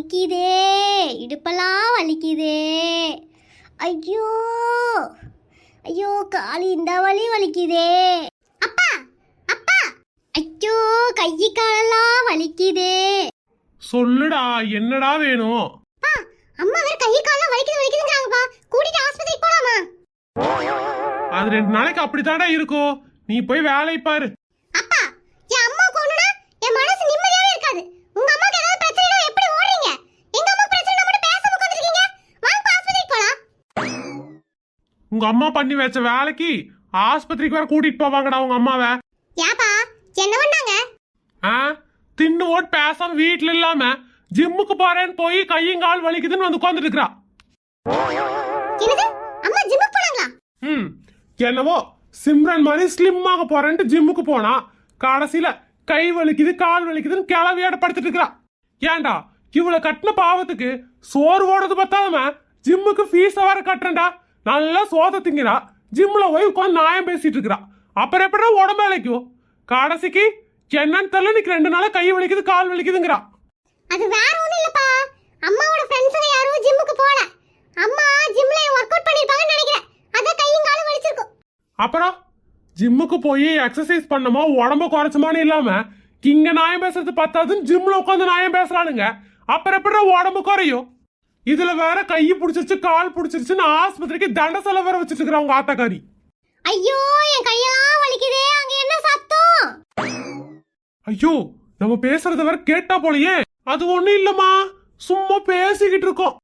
வலிக்குதே. இடுப்பெல்லாம் வலிக்குதே. ஐயோ. ஐயோ காலி இந்த வலி வலிக்குதே. அப்பா அப்பா. ஐயோ கை காலெல்லாம் வலிக்குதே. சொல்லுடா என்னடா வேணும்? அப்பா அம்மா வேற கை காலெல்லாம் வலிக்குது வலிக்குதுங்கறாங்கப்பா. கூட்டிட்டு ஆஸ்பத்திரிக்கு போலாமா? அது ரெண்டு நாளைக்கு அப்படித்தான்டா இருக்கும் நீ போய் வேலையை பாரு அப்பா என் அம்மா கொண்டுனா என் மனசு நிம்மதியாவே இருக்காது உங்க அம்மாக்கு ஏதாவது பிரச்சனைனா எப்படி ஓடுறீங்க எங்க அம்மா பிரச்சனை மட்டும் பேசாம உட்கார்ந்திருக்கீங்க வாங்க ஆஸ்பத்திரிக்கு போலாம் உங்க அம்மா பண்ணி வச்ச வேலைக்கு ஆஸ்பத்திரிக்கு வேற கூட்டிட்டு போவாங்கடா உங்க அம்மாவை. ஏப்பா என்ன பண்ணாங்க? ஆ தின்னு ஓட்டு பேசாம வீட்டுல இல்லாம ஜிம்முக்கு போறேன்னு போய் கையும் கால் வலிக்குதுன்னு வந்து என்னது? அம்மா ஜிம்முக்கு போனாங்களா? ம் என்னவோ சிம்ரன் மாதிரி ஸ்லிம் ஆக போறேன்ட்டு ஜிம்முக்கு போனா கடைசியில கை வலிக்குது கால் வலிக்குதுன்னு கிளவியாட படுத்துட்டு இருக்கிறா ஏன்டா இவளை கட்டின பாவத்துக்கு சோறு ஓடுறது பத்தாம ஜிம்முக்கு ஃபீஸ வேற கட்டுறேன்டா. நல்லா சோத திங்கிறா ஜிம்ல போய் உட்காந்து நியாயம் பேசிட்டு இருக்கிறா. அப்புறம் எப்படிடா உடம்பு இழைக்கும் கடைசிக்கு என்னன்னு தெரியல இன்னைக்கு ரெண்டு நாளா கை வலிக்குது கால் வலிக்குதுங்கிறா. அது வேற ஒண்ணும் இல்லப்பா. அம்மாவோட ஃப்ரெண்ட்ஸுங்க யாரும் ஜிம்முக்கு போல அம்மா ஜிம்ல ஒர்க் அவுட் பண்ணிருப்பாங்கன்னு நினைக்கிறேன். அதான் கையும் காலும் வலிச்சிருக்கும். அப்புறம் ஜிம்முக்கு போய் எக்ஸசைஸ் பண்ணமோ உடம்ப குறைச்சமான்னு இல்லாம இங்க நியாயம் பேசுறது பத்தாதுன்னு ஜிம்ல உட்காந்து நியாயம் பேசுறானுங்க. அப்புறம் எப்படி உடம்பு குறையும்? இதுல வேற கை பிடிச்சிருச்சு கால் பிடிச்சிருச்சுன்னு ஆஸ்பத்திரிக்கு தண்ட செலவு வேற வச்சுட்டு இருக்கிற உங்க ஆத்தாக்காரி. ஐயோ என் கையெல்லாம் வலிக்குதே அங்க என்ன சத்தம்? ஐயோ நம்ம பேசுறத வேற கேட்டா போலயே. அது ஒண்ணும் இல்லம்மா சும்மா பேசிக்கிட்டு இருக்கோம்.